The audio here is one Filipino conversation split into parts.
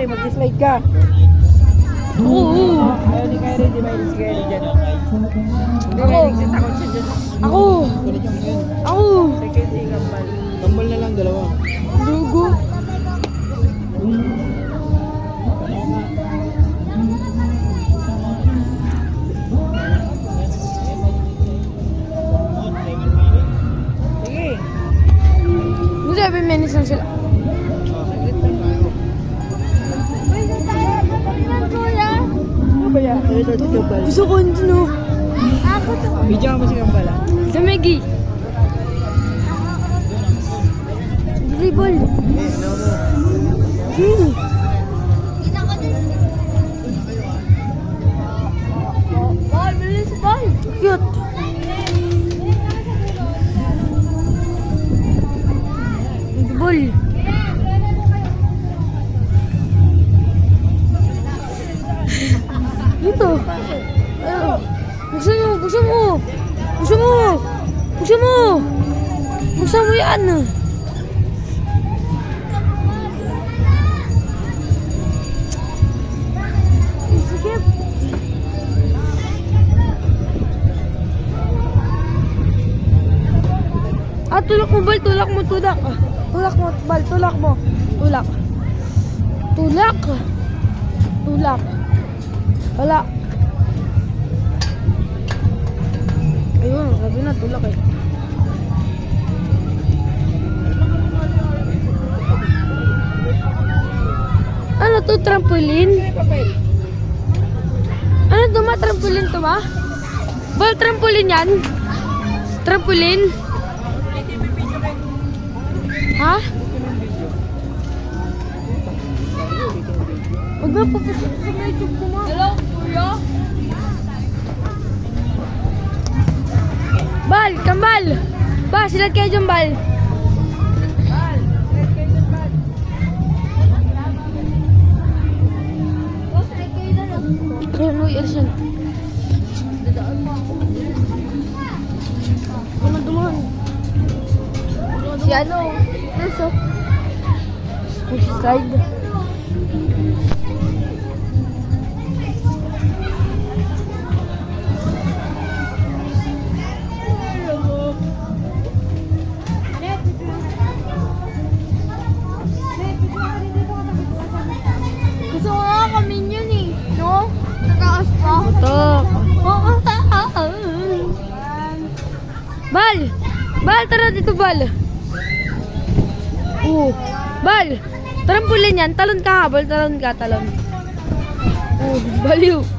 pare, mag-slide ka. Oo. Ayaw ni Kyrie, di ba si Kyrie dyan? Hindi Ako. takot siya dyan. Ako. Yung. Ako. Second si Kambal. Kambal na lang, dalawa. Dugo. Sige. Yung 7 minutes lang sila. Gusto ko no. Ako to. Bidyan mo si Kambal ah. Sa Megi. Dribble. Tulak mo, tulak. Ah, Tulak mo, Bal. Tulak mo. Tulak. Tulak. Tulak. Wala. Ayun, sabi na, tulak eh. Ano to, trampoline? Ano to, ma? Trampoline to, ma? Bal, trampoline yan? Trampoline? Ha? Huwag na papasok sa may tube ko, ma. Hello, kuya. Bal, kambal! Ba, silat kayo dyan, Bal. Kaya mo years yan. Ano dumaan? Si ano? Nasa? Slide. Gusto ko nga kami yun eh. No? Nakaas pa. Tok. Oo. Bal! Bal, tara dito, Bal. Oo. Bal! Trampolin yan. Talon ka, habol. Talon ka, talon. Oo, baliw.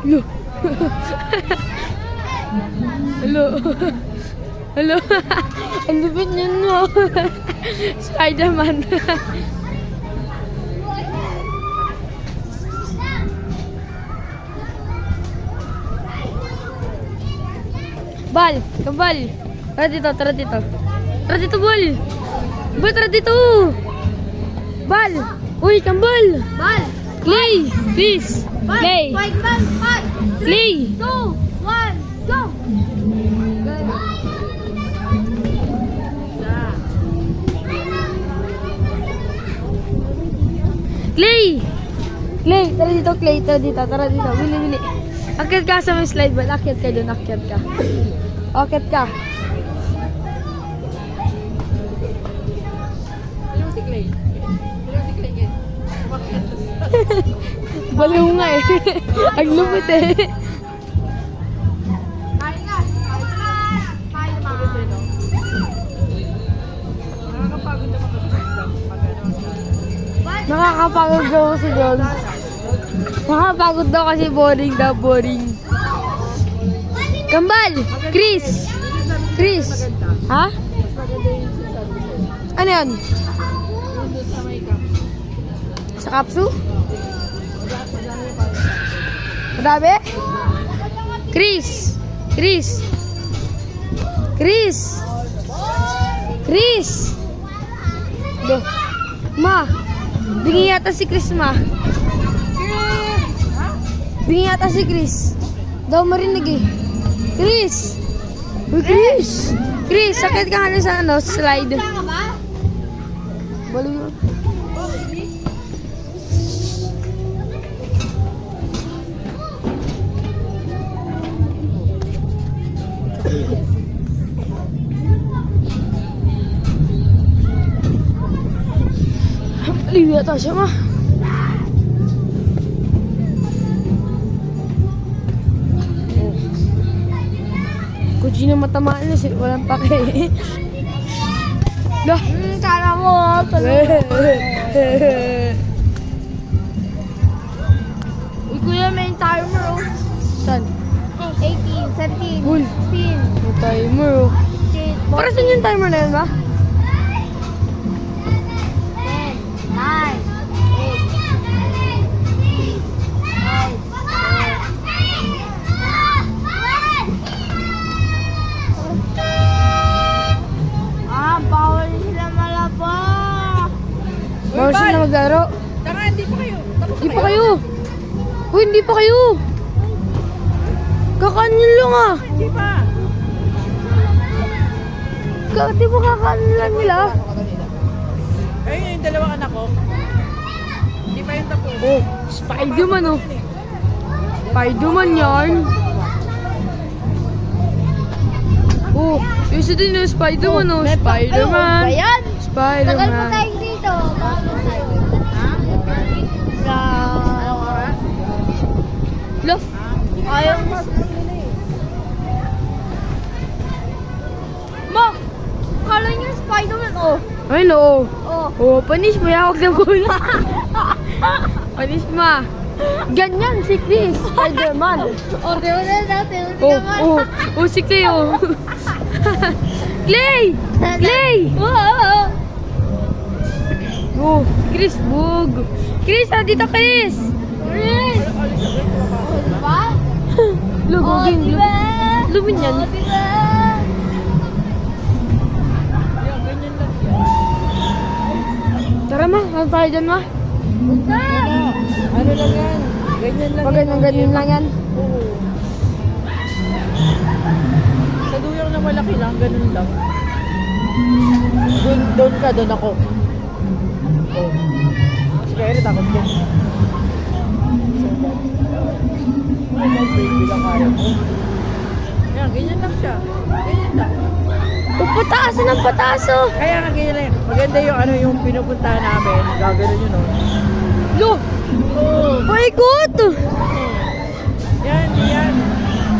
Hello. Hello. Hello. Ang lupit niyan mo. Spider-Man. Bal, kambal. Tara dito, tara dito. Tara dito, Bal. Bal, tara dito. Bal. Uy, kambal. Ball. Clay, please. Clay. Five, ball. Five. Clay. Two. One. Go. Clay! Clay, tara dito, Clay. Tara dito, tara dito. Bili, bili. Akyat ka sa may slide ba? Akyat ka dun, akyat ka. Akyat ka. Si si? Baliw nga eh. Ang lupit eh. Nakakapagod daw kasi doon. Nakakapagod daw kasi boring daw, boring. Kambal! Chris! Chris! Ha? Ano doon sa kapsu? Madami? Chris! Chris! Chris! Chris! Ma! Bingi yata si Chris, ma. Bingi yata si Chris. Daw marinig eh. Chris! Uy, Chris! Chris, sakit ka nga sa ano, slide. ka ba? Balik mo. Aliw yata siya sino matamaan na siya, walang pake. Dah! Hmm, kala mo. Uy, kuya, may timer oh. Saan? 18, 17, Uy. 16, May timer oh. 8, Para saan yung timer na yun ba? Ka di ba kakanin lang nila? Ayun yung dalawang anak ko. Hindi pa yung tapos. Oh, Spiderman oh. Spiderman yan. Oh, yung isa din yung Spiderman oh. Ayun, ba Spiderman. yan? Tagal pa Spiderman. tayo dito. Ha? Sa... Lof. Ayaw mo. Niyo Spider-Man, oh. Ay no. Oh. Oh, panis mo yan. Huwag na muna. panis ma. Ganyan si Chris. Spiderman. Oh, ba na natin? Oh, oh, oh, si Clay, oh. Clay! Clay! Wow! Oh, Chris, bug. Chris, ah, dito, Chris! Chris! Oh, diba? Oh, Lugugin, diba? Lumin yan. Oh, diba? Tara ma, saan tayo dyan ma? Na! Ano lang yan? Ganyan lang Pag ganyan, ganyan lang yan. Oo. Sa duyang na malaki lang, ganun lang. Doon, doon ka, doon ako. Oh. Si Kaya takot ko. Baby lang kaya. Yan, ganyan lang siya. Ganyan lang. Oh, pataas ng pataas, oh. Kaya nga ganyan lang. Maganda yung ano yung pinupuntahan namin. Gagano yun, oh. Lo! Oo. Paikot! Yan, yan.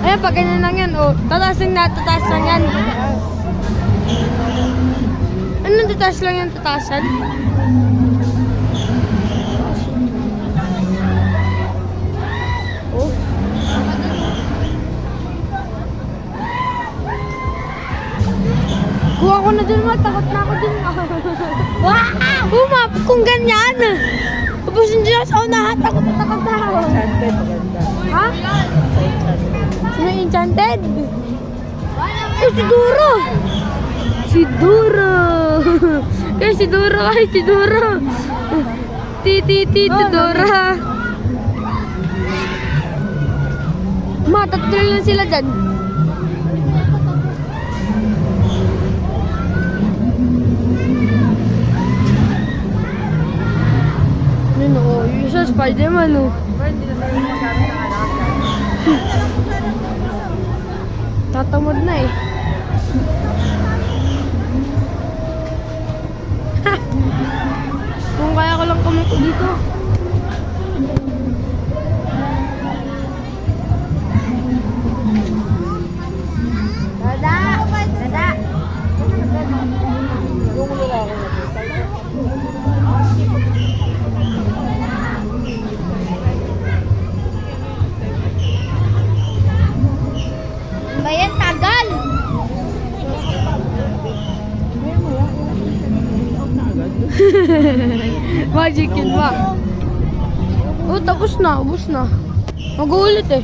Ayan, pag ganyan lang yan, oh. Tataasin na, tataas lang yan. Taas. Anong tataas lang yan, tataasan? Kuha ko na dun, ma. Takot na ako dun. Wah! Umap kung ganyan. Tapos hindi ako sa unahan. Takot na takot na ako. Enchanted, maganda. Ha? Sino yung enchanted? Oh, si Duro! Si Duro! Kaya si Duro, ay si Duro! Ti, ti, ti, ti, Dora! Ma, tatlo lang sila dyan. Spider-Man, oh. Tatamad na eh. Ha! Kung kaya ko lang kumato dito. Magic ba? Oh, tapos na. Ubus na. Mag-uulit eh.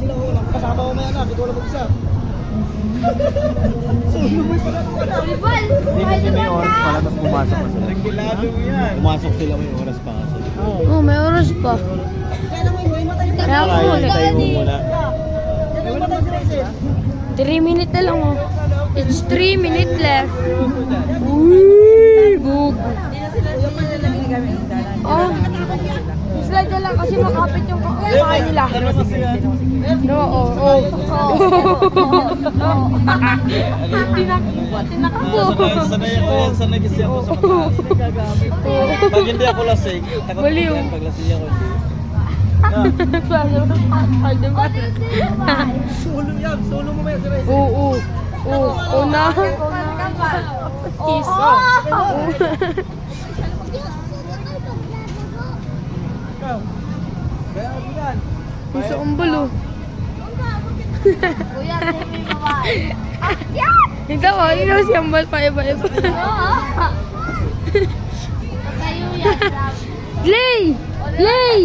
Sila, oh. Kasama ko may anak, ito wala mag-isa. Volleyball! Hindi kasi may oras pala, tapos pumasok na sila. Nagkilado mo yan. Pumasok sila may oras pa kasi. Oo. Oh, may oras pa. Kaya ako muna. hintayin mo muna. 3 minutes na lang oh. It's 3 minutes left. Uy, bug. Oh. Slide lang kasi makapit yung kain nila. No, oh, oh. Tinak, tinakbo. Sanay, ako yan. Sanay kasi ako sa mga... Pag hindi ako lasing, takot ko yan. Pag lasing ako, hindi. Sulo yan. Sulo mo si Ray? Oo, oo. Oo, oo na. Kiss. Ikaw. Isa ang balo. Kuya, sa'yo may babae. Ito mo, ikaw si Ambal pa iba iba. Tayo yan. Clay! Clay!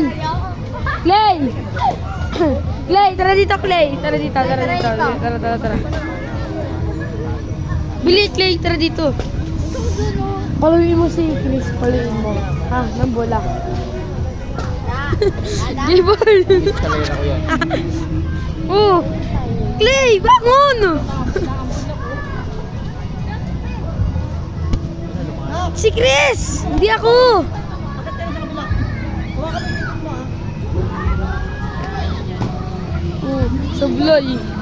Clay! Clay, tara dito, Clay. Tara dito, tara dito. Tara, tara, tara. Bili, Clay, tara dito. Paluin mo si Chris, paluin mo. Ha, ng bola. J-ball. Oh! Clay, bangon! si Chris! Hindi ako! Oh, sablay.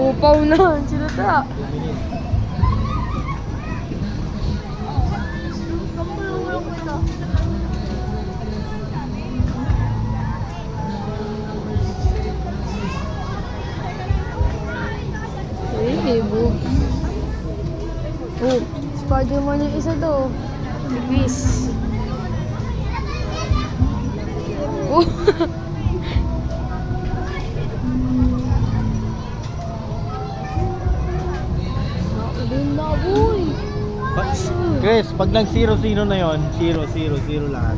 Upaw na, sila ta. Eh, bug. Oh, Spider-Man yung isa to. Chris. Oh. Chris, pag nag 0-0 na yon 0-0-0 lahat.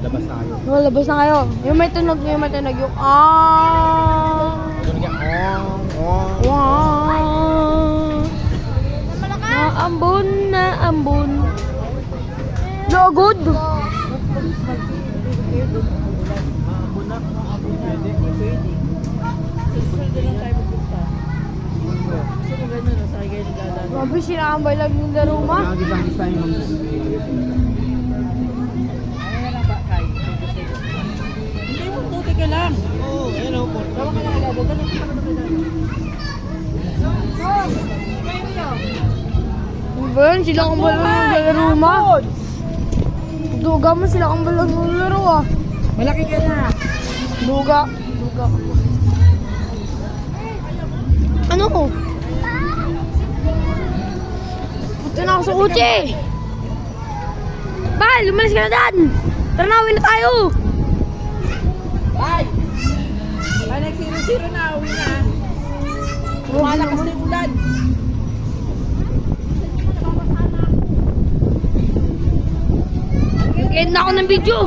Labas na kayo. Oh, labas na kayo. Yung may tunog, yung may tunog yung ah. Ganun nga. Oh, oh. Wow. Naambon na ambon. Logod. Grabe, sinakambay lang yung laro ma. Nagis-agis tayo ng Hindi mo, tuti ka lang. Oo, ayun oh, po. Gawa ka lang agad. Ganun ka ba yun? Sila kang balon ng laro ma. Duga mo sila kang balon ng laro ah. Malaki ka na. Duga. Duga. Ano ko? Kotse. Bal, lumalis ka na dan. Tara na, na tayo. Bye! Bye, nag-zero-zero na. Uwi na. Lumalakas na yung ulan. Nag-end na ako ng video.